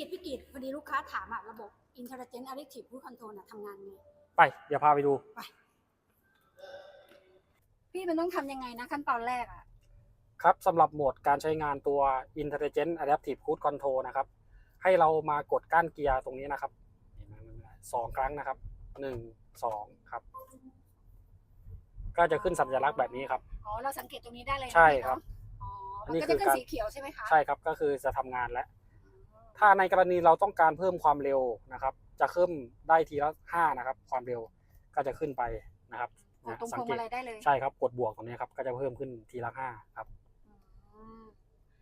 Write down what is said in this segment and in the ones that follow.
กีดพี่กีดพอดีลูกค้าถามอะระบบ Intelligent Adaptive Cruise Control น่ะทำงานไงไปเดี๋ยวพาไปดู พี่มันต้องทำยังไงนะขั้นตอนแรกอะครับสำหรับโหมดการใช้งานตัว Intelligent Adaptive Cruise Control นะครับ ให้เรามากดก้านเกียร์ตรงนี้นะครับสองครั้งนะครับหนึ่งสองครับ ก็จะขึ้นสัญลักษณ์แบบนี้ครับ อ๋อเราสังเกตตรงนี้ได้เลยนะใช่ครับ อ๋ออัมันนนี้ก็คืจะอขึ้นการสีเขียวใช่ไหมคะ ใช่ครับก็คือจะทำงานแล้ว ถ้าในกรณีเราต้องการเพิ่มความเร็วนะครับ จะขึ้นได้ทีละห้านะครับ ความเร็วก็จะขึ้นไปนะครับอ๋อนะตรงสัพวงเกมาตลัยได้เลย ใช่ครับ กดบวกตรงนี้ครับ ก็จะเพิ่มขึ้นทีละห้าครับอืม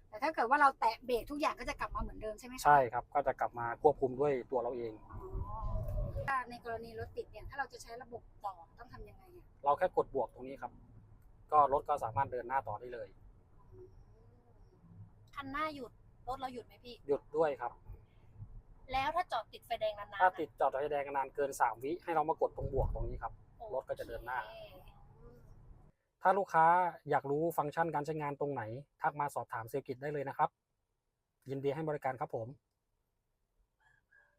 แต่ถ้าเกิดว่าเราแตะเบรกทุกอย่างก็จะกลับมาเหมือนเดิมใช่ไหมคะใช่ครับ ก็จะกลับมาควบคุมด้วยตัวเราเองอ๋อถ้าในกรณีรถติดเนี่ยถ้าเราจะใช้ระบบต่อต้องทำยังไงอะเราแค่กดบวกตรงนี้ครับ ก็รถก็สามารถเดินหน้าต่อได้เลยคันหน้าหยุด รถเราหยุดไหมพี่ หยุดด้วยครับ แล้วถ้าจอดติดไฟแดงนานๆถ้าอะติดจอดไฟแดงนานเกิน3วิให้เรามากดตรงบวกตรงนี้ครับ รถก็จะเดินหน้าโอเคถ้าลูกค้าอยากรู้ฟังก์ชันการใช้งานตรงไหน ทักมาสอบถามเซลลกิจได้เลยนะครับ ยินดีให้บริการครับผม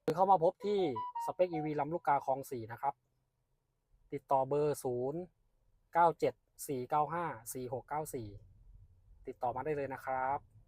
หรือเข้ามาพบที่สเปค EV ลำลูกกาคลอง4นะครับ ติดต่อเบอร์0 9 7 4 9 5 4 6 9 4ติดต่อมาได้เลยนะครับ